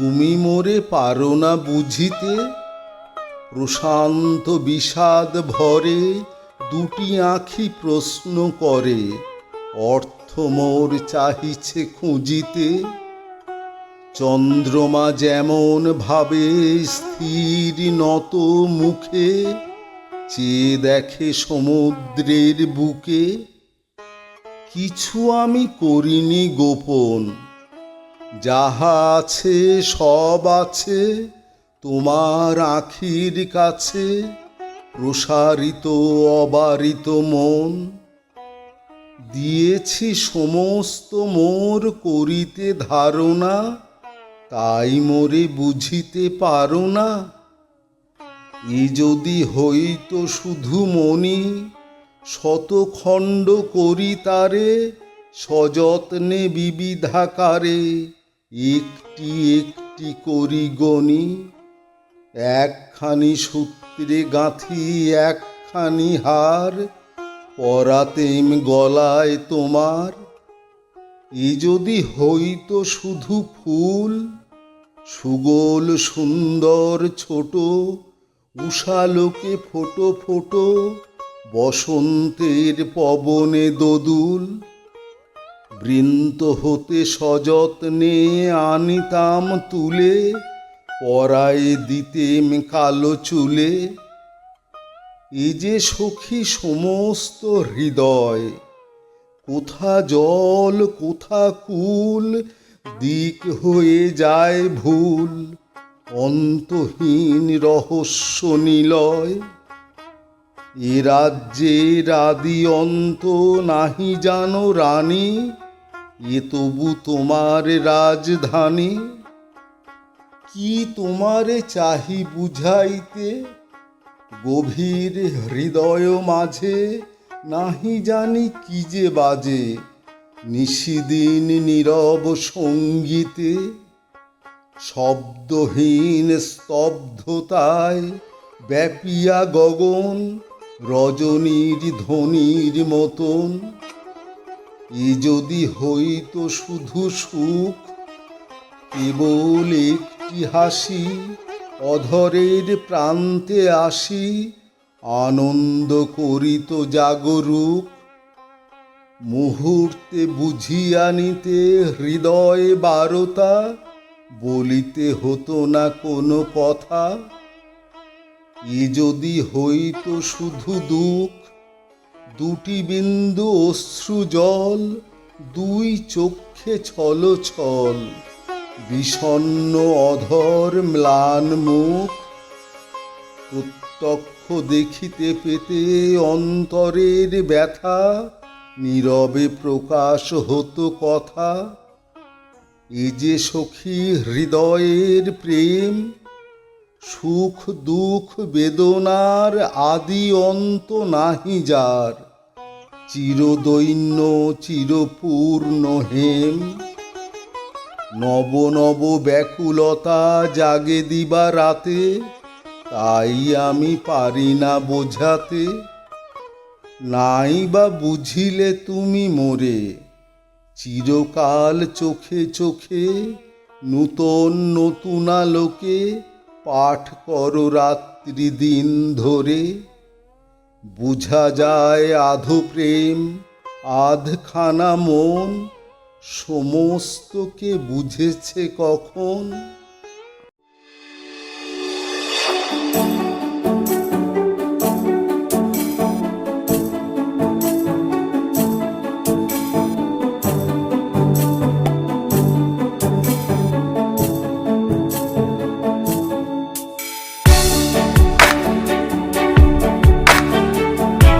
তুমি মোরে পারো না বুঝিতে। প্রশান্ত বিষাদ ভরে দুটি আঁখি প্রশ্ন করে, অর্থ মোর চাহিছে খুঁজিতে। চন্দ্রমা যেমন ভাবে স্থির নত মুখে চেয়ে দেখে সমুদ্রের বুকে। কিছু আমি করিনি গোপন যাহা আছে, সব আছে, তোমার আখির কাছে, প্রসারিত, অবারিত মন। দিয়েছি সমস্ত মোর করিতে ধারণা, তাই মোরে বুঝিতে পারো না এ যদি হইত শুধু মনি, শতখণ্ড করি তারে, সযত্নে বিবিধাকারে একটি একটি করি গণি একখানি সূত্রে গাঁথি, একখানি হার, পরাতেম গলায় তোমার। এ যদি হইতো শুধু ফুল, সুগোল সুন্দর ছোট, উষালোকে ফোটো ফোটো, বসন্তের পবনে দোদুল। বৃন্ত হতে সযত্নে আনিতাম তুলে পরায় দিতেম কালো চুলে। এ যে সখী সমস্ত হৃদয়, কোথা জল, কোথা কুল, দিক হয়ে যায় ভুল, অন্তহীন রহস্য নিলয়। এ রাজ্যের আদি অন্ত নাহি জানো রানী এ তবু তোমার রাজধানী? কি তোমারে চাহি বুঝাইতে? গভীর হৃদয় মাঝে নাহি জানি কি যে বাজে। নিশিদিন নীরব সঙ্গীতে, শব্দহীন স্তব্ধতায় ব্যাপিয়া গগন, রজনীর ধ্বনির মতন। এ যদি হইতো শুধু সুখ, কেবল একটি হাসি অধরের প্রান্তে আসি, আনন্দ করিত জাগরুক। মুহূর্তে বুঝিয়া নিতে হৃদয় বারতা, বলিতে হতো না কোনো কথা। এ যদি হইতো শুধু দুঃখ দুটি বিন্দু অশ্রু জল, দুই চক্ষে ছল ছল। বিষণ্ন অধর ম্লান মুখ, প্রত্যক্ষ দেখিতে পেতে অন্তরের ব্যথা, নীরবে প্রকাশ হতো কথা। এ যে সখী হৃদয়ের প্রেম, সুখ দুঃখ বেদনার আদি অন্ত নাহি যার। চিরদৈন্য, চিরপূর্ণ হেম। নব নব ব্যাকুলতা জাগে দিবা রাতে, তাই আমি পারি না বোঝাতে। নাই বা বুঝিলে তুমি মোরে, চিরকাল চোখে চোখে নূতন নতুন আলোকে পাঠ করো রাত্রি দিন ধরে। বুঝা যায় আধু প্রেম আধখানা মন। সমস্তকে বুঝেছে কখন?